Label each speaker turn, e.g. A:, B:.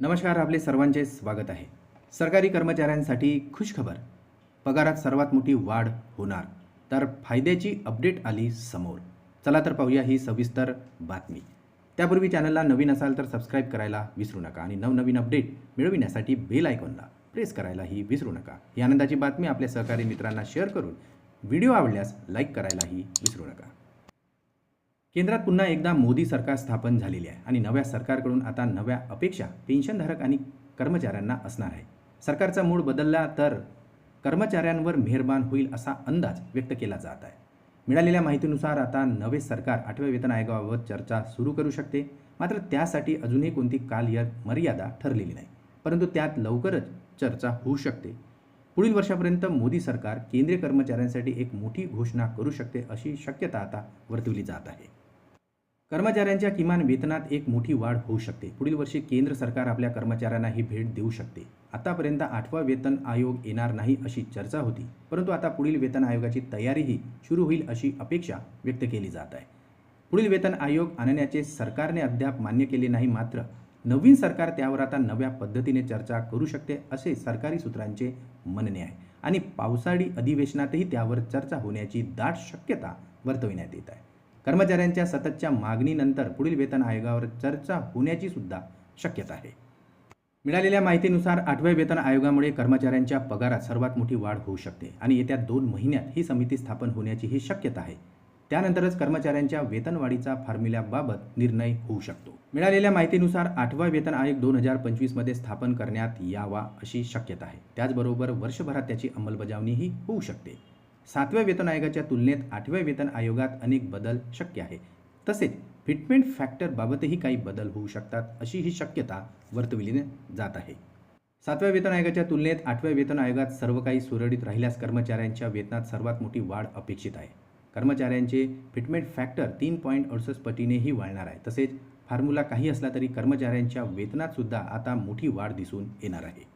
A: नमस्कार आपले सर्वांचे स्वागत आहे. सरकारी कर्मचाऱ्यांसाठी खुशखबर पगारात सर्वात मोठी वाढ होणार तर फायद्याची अपडेट आली समोर. चला तर पाहूया ही सविस्तर बातमी. त्यापूर्वी चॅनलला नवीन असाल तर सबस्क्राईब करायला विसरू नका आणि नवनवीन अपडेट मिळविण्यासाठी बेल आयकॉनला प्रेस करायलाही विसरू नका. ही आनंदाची बातमी आपल्या सहकारी मित्रांना शेअर करून व्हिडिओ आवडल्यास लाईक करायलाही विसरू नका. केंद्रात पुन्हा एकदा मोदी सरकार स्थापन झालेले आहे आणि नव्या सरकारकडून आता नव्या अपेक्षा पेन्शनधारक आणि कर्मचाऱ्यांना असणार आहे. सरकारचा मूड बदलला तर कर्मचाऱ्यांवर मेहरबान होईल असा अंदाज व्यक्त केला जात आहे. मिळालेल्या माहितीनुसार आता नवे सरकार आठव्या वेतन आयोगाबाबत चर्चा सुरू करू शकते. मात्र त्यासाठी अजूनही कोणती काल मर्यादा ठरलेली नाही. परंतु त्यात लवकरच चर्चा होऊ शकते. पुढील वर्षापर्यंत मोदी सरकार केंद्रीय कर्मचाऱ्यांसाठी एक मोठी घोषणा करू शकते अशी शक्यता आता वर्तवली जात आहे. कर्मचाऱ्यांच्या किमान वेतनात एक मोठी वाढ होऊ शकते. पुढील वर्षी केंद्र सरकार आपल्या कर्मचाऱ्यांना ही भेट देऊ शकते. आतापर्यंत आठवा वेतन आयोग येणार नाही अशी चर्चा होती. परंतु आता पुढील वेतन आयोगाची तयारीही सुरू होईल अशी अपेक्षा व्यक्त केली जात आहे. पुढील वेतन आयोग आणण्याचे सरकारने अद्याप मान्य केले नाही मात्र नवीन सरकार त्यावर आता नव्या पद्धतीने चर्चा करू शकते असे सरकारी सूत्रांचे म्हणणे आहे. आणि पावसाळी अधिवेशनातही त्यावर चर्चा होण्याची दाट शक्यता वर्तविण्यात येत आहे. कर्मचाऱ्यांच्या सततच्या मागणीनंतर पुढील वेतन आयोगावर चर्चा होण्याची सुद्धा शक्यता आहे. मिळालेल्या माहितीनुसार आठव्या वेतन आयोगामुळे कर्मचाऱ्यांच्या पगारात सर्वात मोठी वाढ होऊ शकते आणि येत्या दोन महिन्यात ही समिती स्थापन होण्याची ही शक्यता आहे. त्यानंतरच कर्मचाऱ्यांच्या वेतनवाढीचा फॉर्म्युल्याबाबत निर्णय होऊ शकतो. मिळालेल्या माहितीनुसार आठवा वेतन आयोग दोन हजार पंचवीसमध्ये स्थापन करण्यात यावा अशी शक्यता आहे. त्याचबरोबर वर्षभरात त्याची अंमलबजावणीही होऊ शकते. सातव्या वेतन आयोगाच्या तुलनेत आठव्या वेतन आयोगात अनेक बदल शक्य आहे. तसेच फिटमेंट फॅक्टरबाबतही काही बदल होऊ शकतात अशी ही शक्यता वर्तविली जात आहे. सातव्या वेतन आयोगाच्या तुलनेत आठव्या वेतन आयोगात सर्व काही सुरळीत राहिल्यास कर्मचाऱ्यांच्या वेतनात सर्वात मोठी वाढ अपेक्षित आहे. कर्मचाऱ्यांचे फिटमेंट फॅक्टर तीन पॉईंट अडुसष्ट पटीनेही वाढणार आहे. तसेच फॉर्म्युला काही असला तरी कर्मचाऱ्यांच्या वेतनातसुद्धा आता मोठी वाढ दिसून येणार आहे.